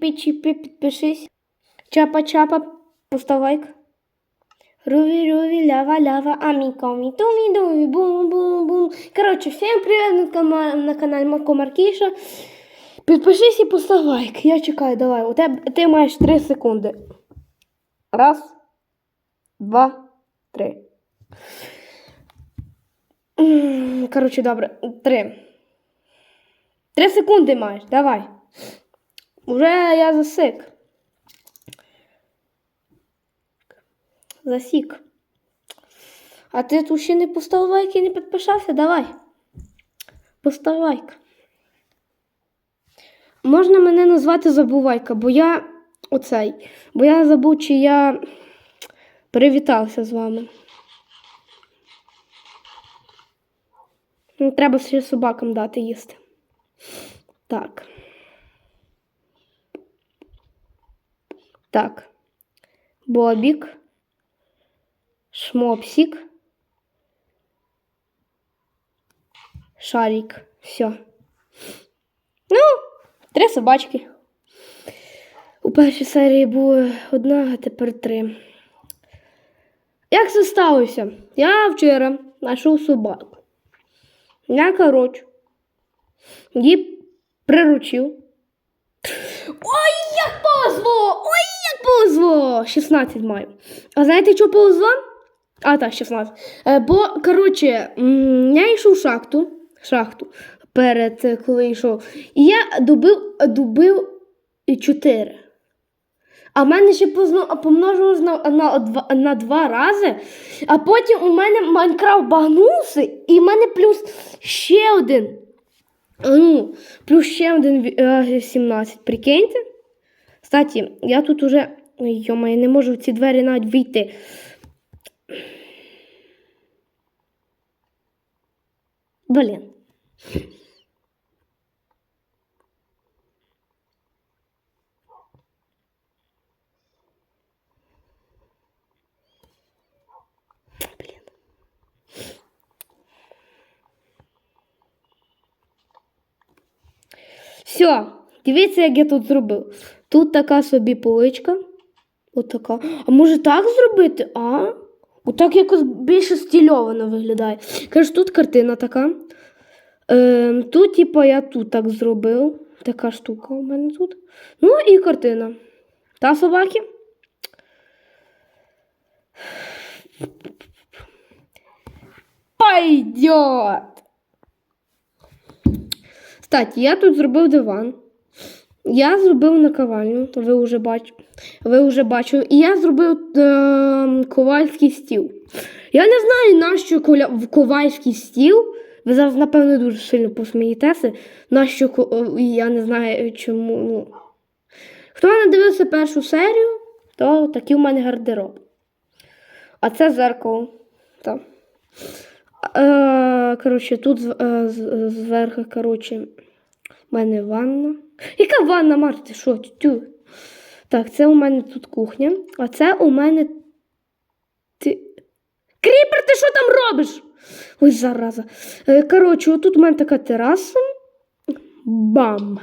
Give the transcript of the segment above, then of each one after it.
чіпі-чіпі, підпишись. Чапа-чапа, постав лайк. Руві, руві, лява, лява, амікомі, тумі, думі, бум-бум-бум. Коротше, всім привіт на, на каналі Марко Маркіша. Підпишись і постав лайк. Я чекаю, давай. У тебе ти маєш 3 секунди. Раз, два, три. Коротше, добре. Три. Три секунди маєш, давай. Уже я засик. Засік. А ти тут ще не поставив лайк і не підписався? Давай. Постав лайк. Можна мене назвати Забувайка, бо я оцей. Бо я забув, чи я привітався з вами. Ну, Треба ще собакам дати їсти. Так. Так. Бобік. Шмопсик. Шарик. Все. Ну, три собачки. У першій серії було одна, а тепер три. Як це сталося? Я вчора знайшов собаку. Я, коротше, її приручив. Ой, повезло! Ой, як повезло! 16 маю. А знаєте, що повезло? А, так, 16. Е, бо, коротше, я йшов в шахту, шахту перед е, коли йшов. І я добив, добив 4. А в мене ще помножилось на, на, на два рази. А потім у мене Майнкрафт багнувся, і в мене плюс ще один. Ну, плюс ще один е, 17. Прикиньте. Кстати, я тут уже. Ой, Йома, я не можу в ці двері навіть. Блін. Блін. Все, дивіться, як я тут зробив. Тут така собі поличка. Отака. А може так зробити? А? Отак якось більше стильовано виглядає. Кажу, тут картина така. Ем, тут, типа, я тут так зробив. Така штука у мене тут. Ну і картина. Та собаки. Пойдет! Кстати, я тут зробив диван. Я зробив наковальню, ви вже бач... ви вже бачили. І я зробив е... ковальський стіл. Я не знаю, нащо коля... ковальський стіл. Ви зараз, напевно, дуже сильно посмієтеся. Нащо е, я не знаю чому. Ну. Хто не дивився першу серію, то такий у мене гардероб. А це зеркало. Так. Е, коротше, тут е, зверху, коротше, у мене ванна. Яка ванна, Марта? Ти що? Тю. Так, це у мене тут кухня, а це у мене. Ти... Кріпер, ти що там робиш? Ой, зараза. Е, коротше, отут у мене така тераса. Бам.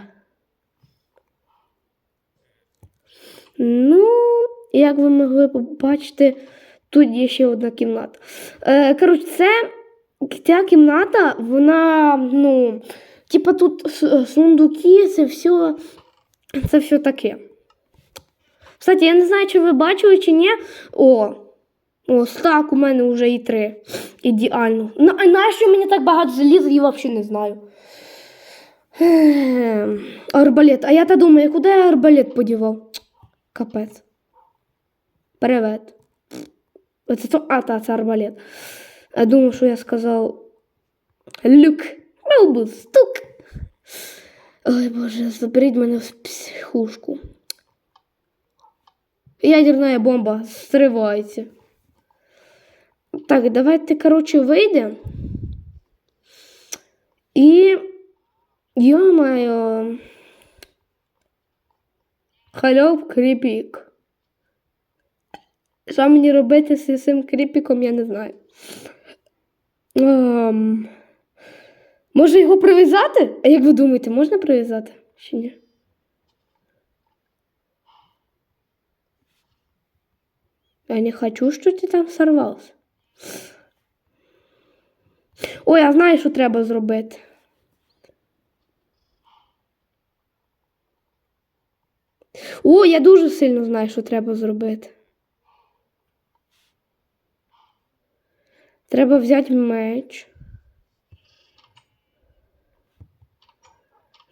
Ну, як ви могли побачити, тут є ще одна кімната. Е, коротше, це ця кімната, вона, ну, типа тут сундуки, це все, це все таке. Кстати, я не знаю, чи ви бачили, чи ні. О, ось так у мене вже і три. Ідеально. На, а нащо мені так багато заліза, я взагалі не знаю. Ем, Арбалет. А я та думаю, куди я арбалет подівав? Капець. Привет. Це то, а, та, це арбалет. Я думав, що я сказав люк. Був стук. Ой, Боже, заберіть мене в психушку. Ядерна бомба зривається. Так, давайте, коротше, вийдемо. І. Йо-моє. Хальов кріпік. Що мені робити з цим кріпіком, я не знаю. Ем, Може його прив'язати? А як ви думаєте, можна прив'язати? Чи ні? Я не хочу, що ти там сорвався. О, я знаю, що треба зробити. О, я дуже сильно знаю, що треба зробити. Треба взяти меч.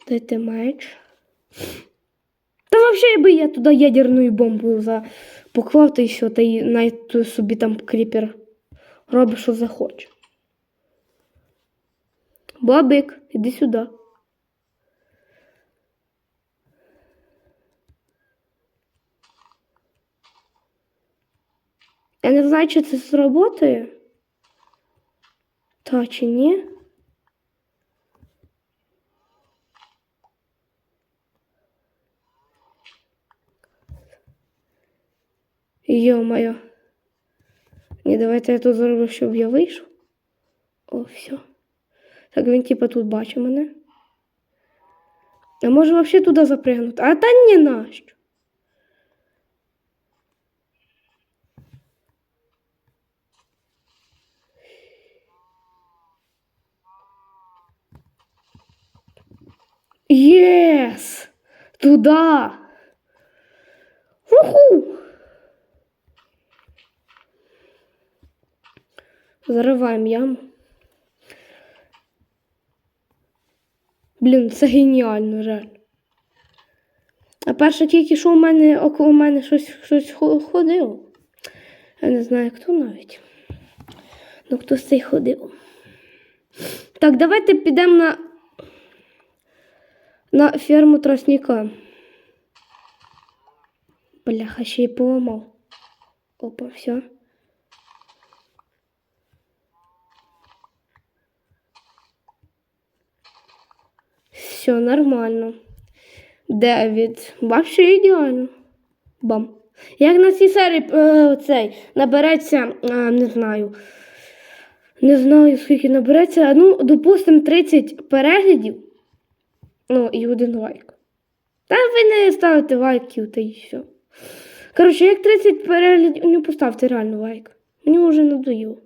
Дайте меч. Та взагалі би я туди ядерну бомбу за... поклав та і все, та й навіть там кріпер робить, що захоче. Бабик, іди сюди. Я не знаю, чи це зработає. Та чи ні? Йо-моє. Ні, давайте я тут зроблю, щоб я вийшов. О, все. Так він типа тут бачить мене. А може взагалі туди запригнути? А та ні нащо. Єс! Туда! Зариваємо яму. Блін, це геніально, жаль. А перше тільки що у мене около мене щось, щось ходило. Я не знаю, хто навіть. Ну, хтось цей ходив. Так, давайте підемо на, на ферму тростника. Бляха, ще й поламав. Опа, все. Все нормально. Дев'ять. Вообще ідеально. Бам. Як на цій серії е, цей набереться, е, не знаю. Не знаю, скільки набереться. Ну, допустимо, 30 переглядів. Ну, і один лайк. Та ви не ставите лайків, та й все. Коротше, як 30 переглядів, не поставте реально лайк. Мені вже надоїло.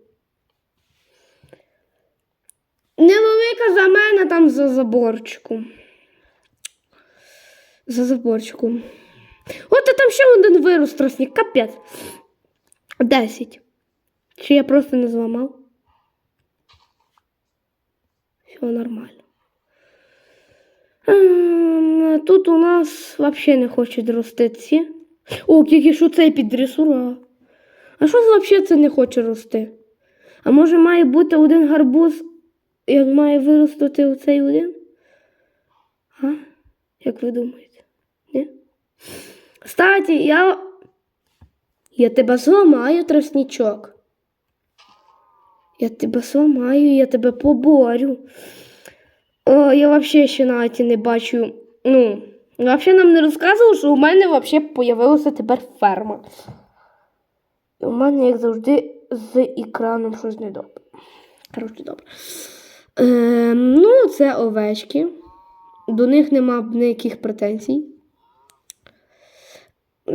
Невелика за мене там за заборчиком. За заборчиком. От а там ще один вирос тросник, капець. Десять. Чи я просто не зламав? Все нормально. Ем, Тут у нас взагалі не хочуть рости ці. О, тільки що цей підресура. А що взагалі це не хоче рости? А може має бути один гарбуз, як має виростати оцей один? А? Як ви думаєте? Ні? Кстати, я. Я тебе зламаю, тростничок. Я тебе зламаю, я тебе поборю. О, я вообще ще навіть не бачу. Ну, взагалі нам не розказували, що у мене взагалі появилася тепер ферма. І у мене, як завжди, з екраном щось недобре. Коротше, добре. Е, ну, це овечки. До них нема ніяких претензій.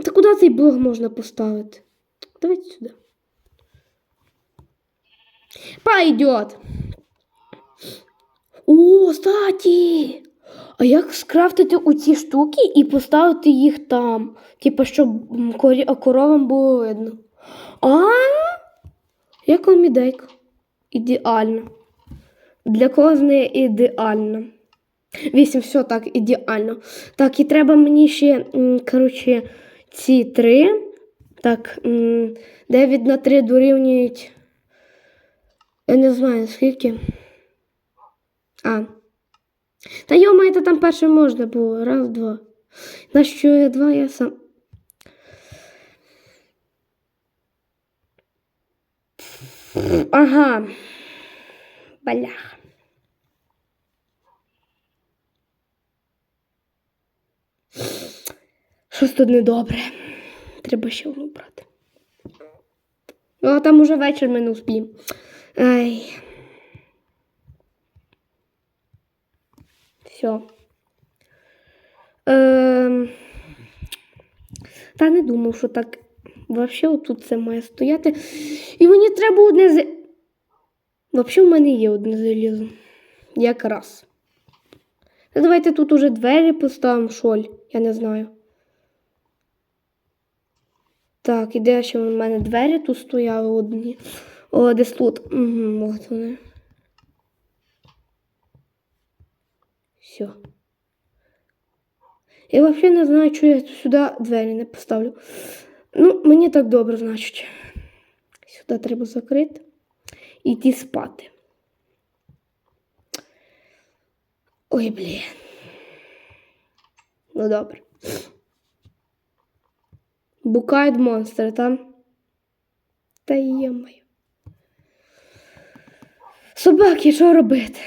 Та куди цей блок можна поставити? Давайте сюди. Пойдет. О, статі! А як скрафтити оці штуки і поставити їх там? Типу, щоб коровам було видно. А? Як вам ідейка? Ідеально. Для когось не ідеально. Вісім, все так, ідеально. Так, і треба мені ще, коротше, ці три. Так, 9 на 3 дорівнюють. Я не знаю, скільки. А. Та йома, це там перше можна було. Раз, два. На що я два, я сам. Ага. Балях. Щось тут недобре. Треба ще одну брати. Ну, а там уже вечір ми не успіємо. Ай. Все. Ем... Та не думав, що так Взагалі, отут це має стояти. І мені треба одне з. Взагалі, в мене є одне залізо. Якраз. Ну, давайте тут уже двері поставимо, шоль. Я не знаю. Так, і де ще в мене двері тут стояли одні. О, десь тут. Угу, от вони. Все. Я взагалі не знаю, чого я сюди двері не поставлю. Ну, мені так добре, значить. Сюди треба закрити йти спати. Ой, блін. Ну добре. Букають монстри там. Та йомаю. Собаки, що робити?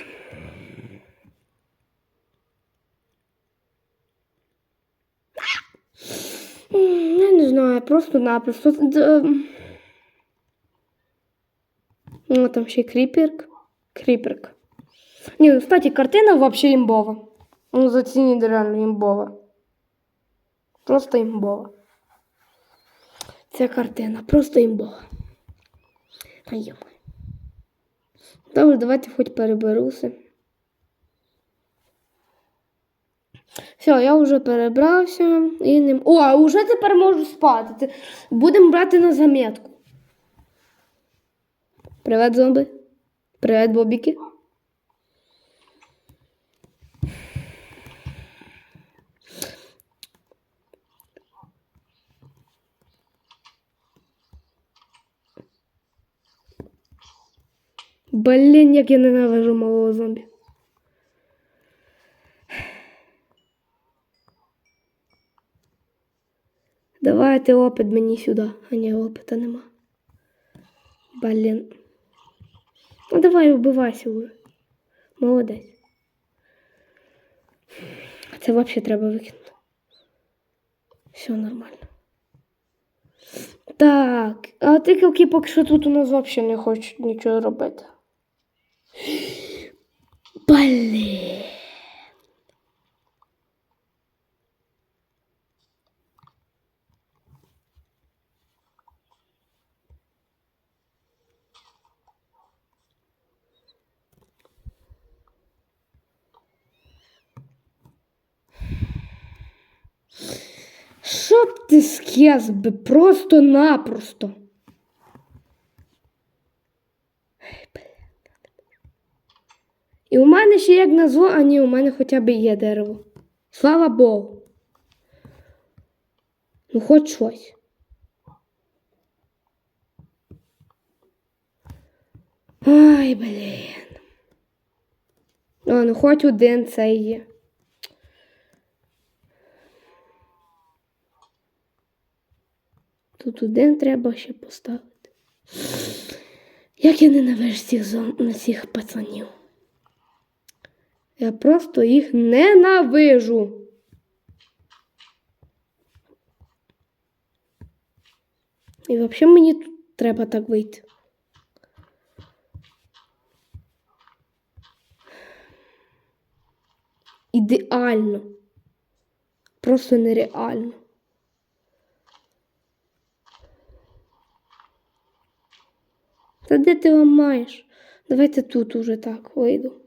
Я не знаю, просто-напросто. Ну, там ще й кріперк. Кріперк. Ні, кстати, картина вообще імбова. Ну, зацініть реально імбова. Просто імбова. Ця картина просто імбова. А йома. Добре, давайте хоч переберуся. Все, я вже перебрався і ним. О, а вже тепер можу спати. Будемо брати на заметку. Привет, зомби. Привет, бобіки. Блін, як я ненавижу малого зомбі. Давайте опит мені сюди. А ні, опита нема. Блін. Ну давай вбивайся вже. Молодець. Це взагалі треба викинути. Все нормально. Так, а тикалки поки що тут у нас взагалі не хочуть нічого робити. Блін. Щоб ти скез би просто-напросто. І у мене ще як назло, а ні, у мене хоча б є дерево. Слава Богу. Ну, хоч щось. Ай, блін. О, ну хоч один цей є. Тут один треба ще поставити. Як я ненавижу цих зон... цих пацанів. Я просто їх ненавижу. І взагалі мені тут треба так вийти. Ідеально. Просто нереально. Та де ти ламаєш? Давайте тут уже так вийду.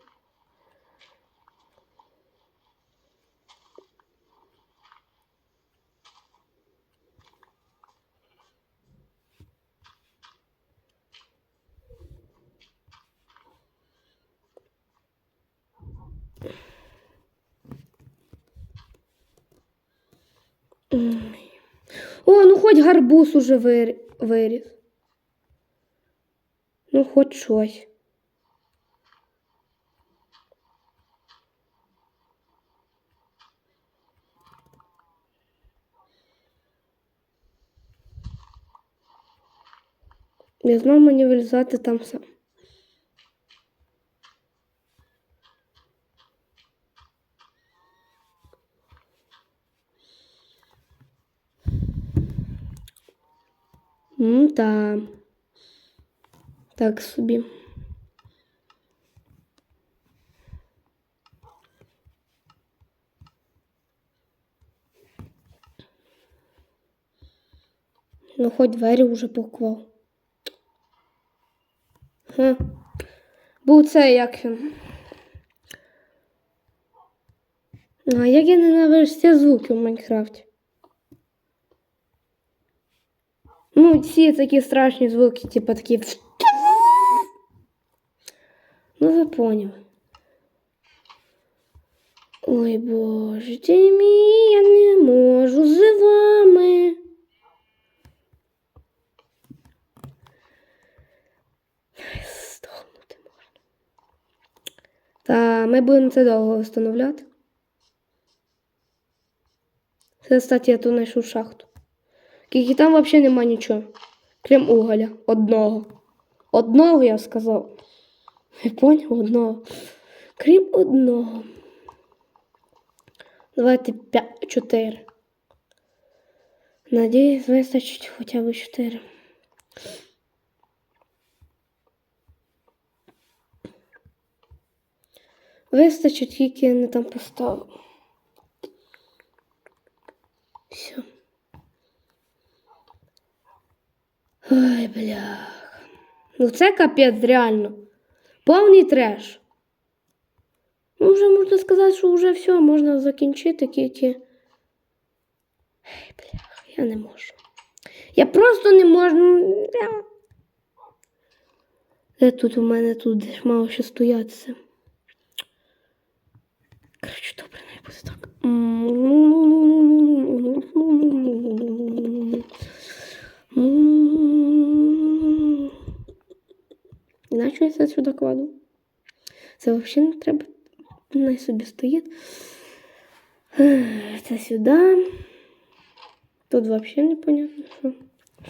О, ну хоч гарбуз уже вир- виріс. Ну, хоч щось. Я знову мені вилізати там сам. Ну, та. Так собі. Ну, хоч двері вже поклав. Га. Був це як він. Ну, а як я ненавижу ці звуки в Майнкрафті? Ну, ці такі страшні звуки, типу такі. Ну, ви поняли. Ой, боже ти мій, я не можу з вами. Ай, Здохнути можна. Та ми будемо це довго встановляти. Це, кстати, я тут знайшов шахту. Тільки там взагалі нема нічого. Крім уголя. Одного. Одного, я сказав. Не поняв одного. Крім одного. Давайте 5, 4. Надіюсь, вистачить хоча б 4. Вистачить, тільки я не там поставив. Все. Ой, блях. Ну це капець, реально. Повний треш. Ну, вже можна сказати, що вже все, можна закінчити тільки. Ей, блях, я не можу. Я просто не можу. Де тут у мене тут десь мало ще стоятися. Коротше, добре, не буде так. Іначе я це сюди кладу. Це взагалі не треба. Най собі стоїть. Це сюди. Тут взагалі непонятно, що.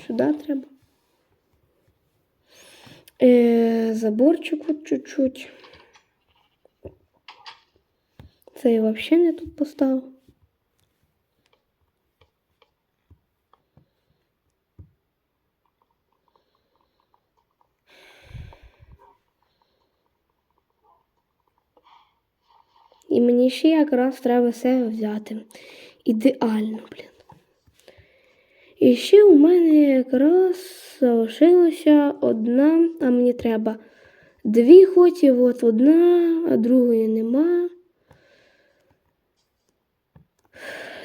Сюди треба. Е, заборчик от чуть-чуть. Це я взагалі не тут поставив. І ще якраз треба все взяти. Ідеально, блін. І ще у мене якраз залишилася одна, а мені треба дві хоч і от одна, а другої нема.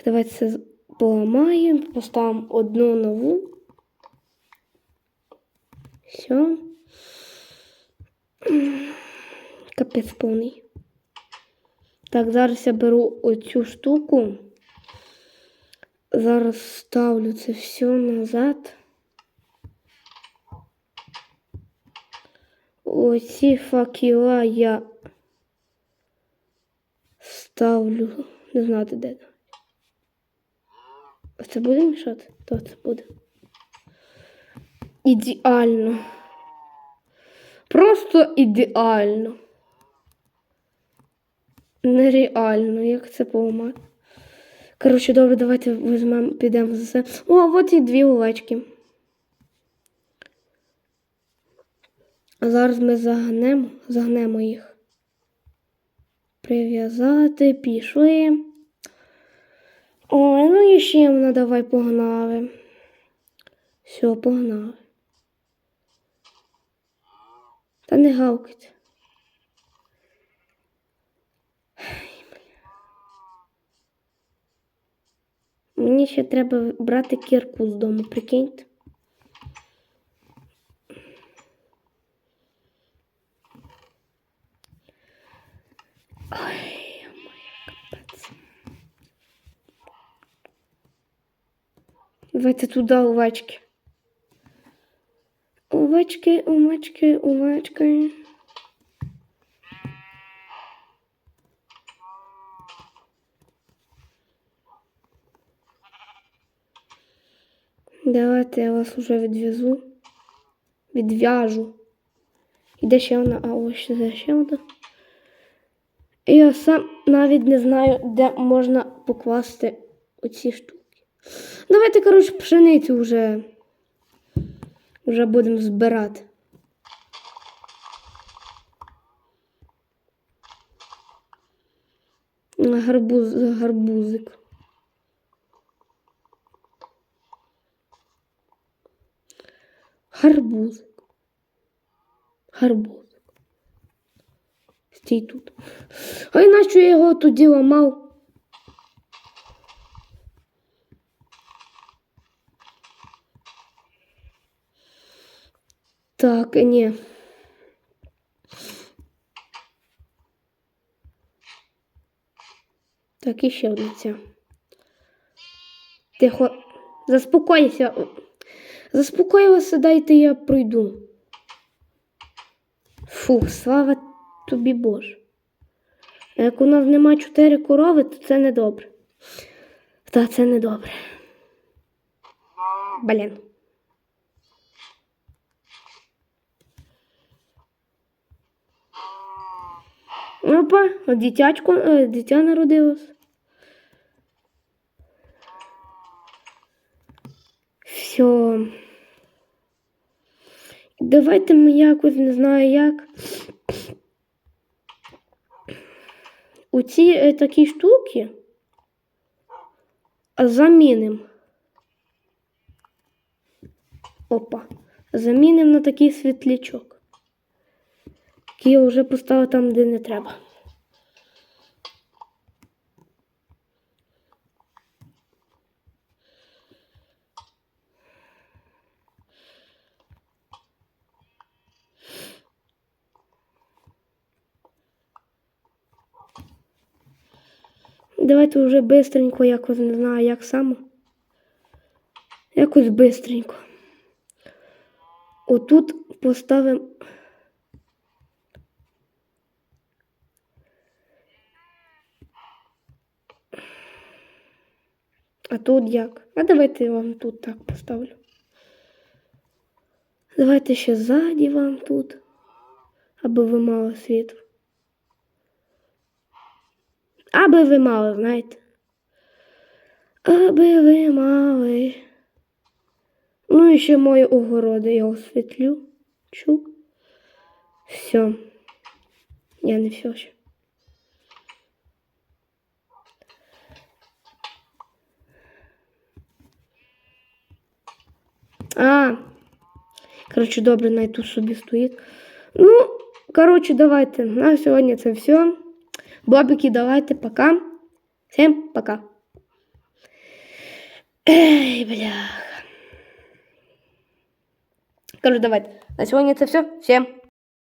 Давайте це поламаємо, поставимо одну нову. Все. Капець повний. Так, зараз я беру оцю штуку. Зараз ставлю це все назад. Оці факела я ставлю. Не знати де. А це буде мішати? То це буде. Ідеально. Просто ідеально. Нереально, як це поламати. Коротше, добре, давайте візьмемо, підемо за це. О, от і дві овечки. А зараз ми загнемо, загнемо їх. Прив'язати, пішли. Ой, ну і ще вона давай погнали. Все, погнали. Та не гавкать. Мені ще треба брати кірку з дому, прикиньте. Давайте туди овечки. Овечки, овечки, овечки. Давайте я вас уже відв'язу. Відв'яжу. І де ще вона? А ось ще ще одна. І я сам навіть не знаю, де можна покласти оці штуки. Давайте, коротше, пшеницю вже, вже будемо збирати. Гарбуз, гарбузик. Гарбузик. Гарбузик. Стій тут. А іначе я його тоді ламав. Так, ні. Так, і ще одна ця. Тихо. Заспокойся. Заспокоїлася, дайте я пройду. Фу, слава тобі Боже. Як у нас нема чотири корови, то це не добре. Та це не добре. Блін. Опа, дитячко, е, дитя народилось. Все. Давайте ми якось не знаю як. У ці е, такі штуки замінимо. Опа. Замінимо на такий світлячок. Який я вже поставив там, де не треба. Давайте вже бистренько, якось не знаю, як саме. Якось бистренько. Отут поставимо. А тут як? А давайте вам тут так поставлю. Давайте ще ззаді вам тут, аби ви мали світло. Аби ви мали, знаєте. Аби ви мали. Ну і ще мої огороди я освітлю. Чу. Все. Я не все ще. А. Коротше, добре, най тут собі стоїть. Ну, коротше, давайте. На сьогодні це все. Бобики, давайте, пока. Всем пока. Эй, бля. Короче, давайте. На сегодня это все. Всем